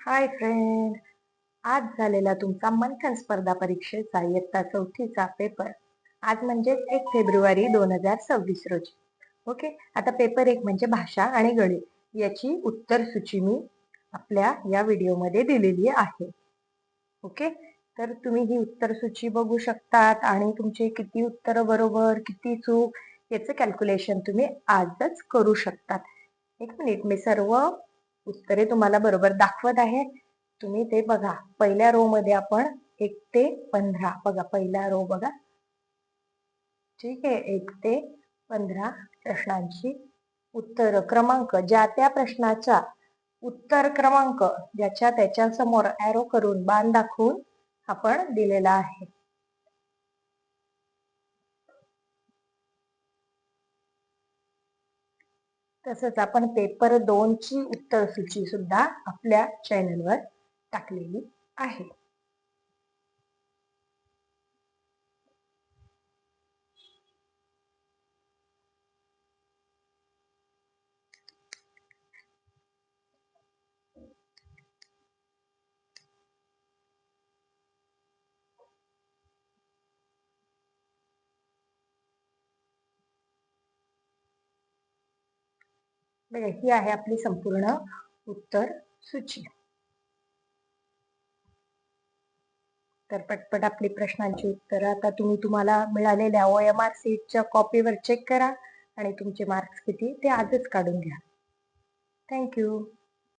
Hi friend आज झालेला तुमचा मंथन स्पर्धा परीक्षेचा इयत्ता चौथीचा पेपर आज म्हणजेच एक फेब्रुवारी दोन हजार सव्वीस रोजी. ओके आता पेपर एक म्हणजे भाषा आणि गणित. याची उत्तर सूची मी आपल्या या व्हिडिओमध्ये दिलेली आहे. ओके तर तुम्ही ही उत्तर सूची बघू शकतात आणि तुमचे किती उत्तर बरोबर किती चूक याचं कॅल्क्युलेशन तुम्ही आजच करू शकतात. एक मिनिट मी सर्व उत्तरे तुम्हाला बरोबर दाखवत आहे. तुम्ही ते बघा. पहिल्या रो मध्ये आपण एक ते पंधरा. बघा पहिला रो बघा. ठीक आहे. एक ते पंधरा प्रश्नांची उत्तर क्रमांक. ज्या त्या प्रश्नाचा उत्तर क्रमांक ज्याच्या त्याच्यासमोर ॲरो करून बाण दाखवून आपण दिलेला आहे. तसंच आपण पेपर दोनची उत्तर सूची सुद्धा आपल्या चॅनलवर टाकलेली आहे. ही आहे आपली संपूर्ण उत्तर सूची. तर पटपट आपली प्रश्नांची उत्तरं. आता तुम्ही तुम्हाला मिळालेल्या ओ एम आर सीटच्या कॉपीवर चेक करा आणि तुमचे मार्क्स किती ते आजच काढून घ्या. थँक्यू